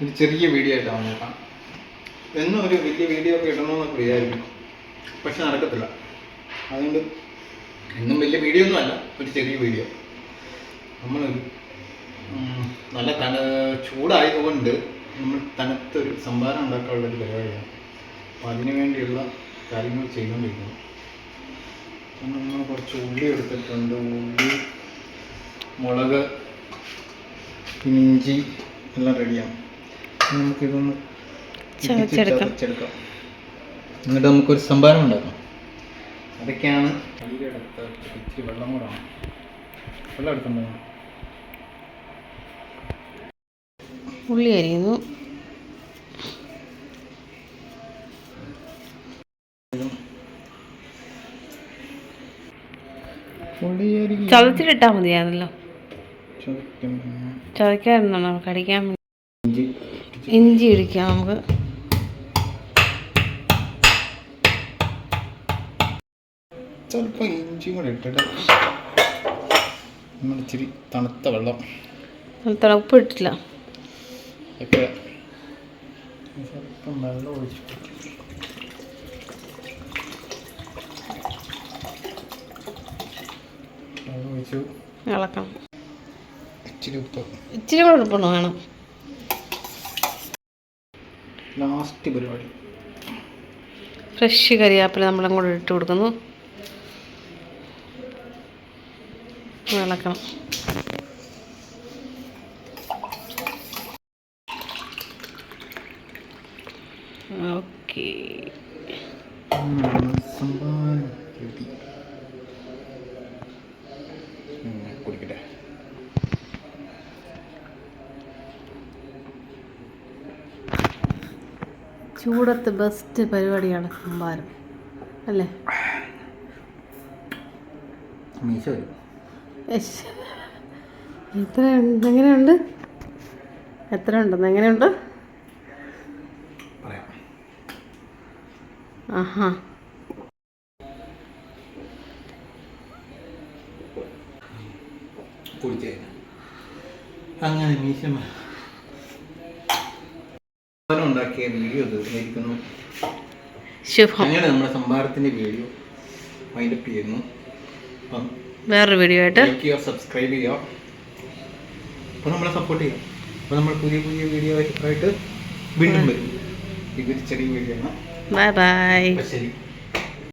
ഒരു ചെറിയ വീഡിയോ ആയിട്ടാണ് നോക്കാം എന്നും ഒരു വലിയ വീഡിയോ ഒക്കെ ഇടണമെന്നൊക്കെ വിചാരിക്കും. പക്ഷെ നടക്കത്തില്ല. അതുകൊണ്ട് എന്നും വലിയ വീഡിയോ ഒന്നും അല്ല ഒരു ചെറിയ വീഡിയോ നമ്മൾ നല്ല തണ ചൂടായതുകൊണ്ട് നമ്മൾ തണുത്തൊരു സംഭാരം ഉണ്ടാക്കാനുള്ള ഒരു പരിപാടിയാണ്. അപ്പോൾ അതിനു വേണ്ടിയുള്ള കാര്യങ്ങൾ ചെയ്തുകൊണ്ടിരിക്കുന്നു നമ്മൾ കുറച്ച് ഉള്ളി എടുത്തിട്ടുണ്ട്. ഉള്ളി മുളക് ഇഞ്ചി എല്ലാം റെഡിയാണ് നമുക്കിതൊന്ന് ചതച്ചെടുക്കാം. എന്നിട്ട് നമുക്കൊരു സംഭാരം ഉണ്ടാക്കാം. അതൊക്കെയാണ് ഇച്ചിരി വെള്ളം കൂടെ വെള്ളം എടുത്തുണ്ടോ ഉള്ളി അരിയുന്നു. ചതച്ചിട്ടിട്ടാ മതിയാണല്ലോ ചതക്കാറുണ്ടോ നമുക്ക് കടിക്കാൻ ഇഞ്ചി ഇടിക്കാം നമുക്ക്. ചിലപ്പോൾ ഇഞ്ചി കൂടെ ഇട്ടിട്ട് നമ്മൾ ഇച്ചിരി തണുത്ത വെള്ളം. നല്ല ഉപ്പ് ഇട്ടില്ല സ്വല്പം വെള്ളം ഒഴിച്ചിട്ട് ഇളക്കണം. ഇച്ചിരി ഉപ്പ്. ഇച്ചിരി കൂടെ ഉപ്പണോ വേണം. ലാസ്റ്റ് പരിപാടി. ഫ്രഷ് കരിയാപ്പില നമ്മളും കൂടെ ഇട്ട് കൊടുക്കുന്നു. ഇളക്കണം ഓക്കെ. സംഭാരം ചൂടത്ത് ബെസ്റ്റ് പരിപാടിയാണ് സംഭാരം അല്ലേ? എത്ര എങ്ങനെയുണ്ട്? എത്ര ഉണ്ടെന്ന് എങ്ങനെയുണ്ട് ആഹാ. അങ്ങനെ മീശ ഉണ്ടാക്കിയ വീഡിയോ തീർന്നിരിക്കുന്നു അങ്ങനെ നമ്മുടെ സംഭാരത്തിന്റെ വീഡിയോ. വൈൻഡപ്പ് ചെയ്യുന്നു. അപ്പം വേറൊരു വീഡിയോ ആയിട്ട്. ലൈക്ക് ചെയ്യുക സബ്സ്ക്രൈബ് ചെയ്യുക. അപ്പോൾ നമ്മളെ സപ്പോർട്ട് ചെയ്യുക. അപ്പോൾ നമ്മൾ പുതിയ പുതിയ വീഡിയോ ആയിട്ട് വീണ്ടും വരും. ഇതൊരു ചെറിയ വീഡിയോ ആണ്. ബൈ ബൈ ശരി.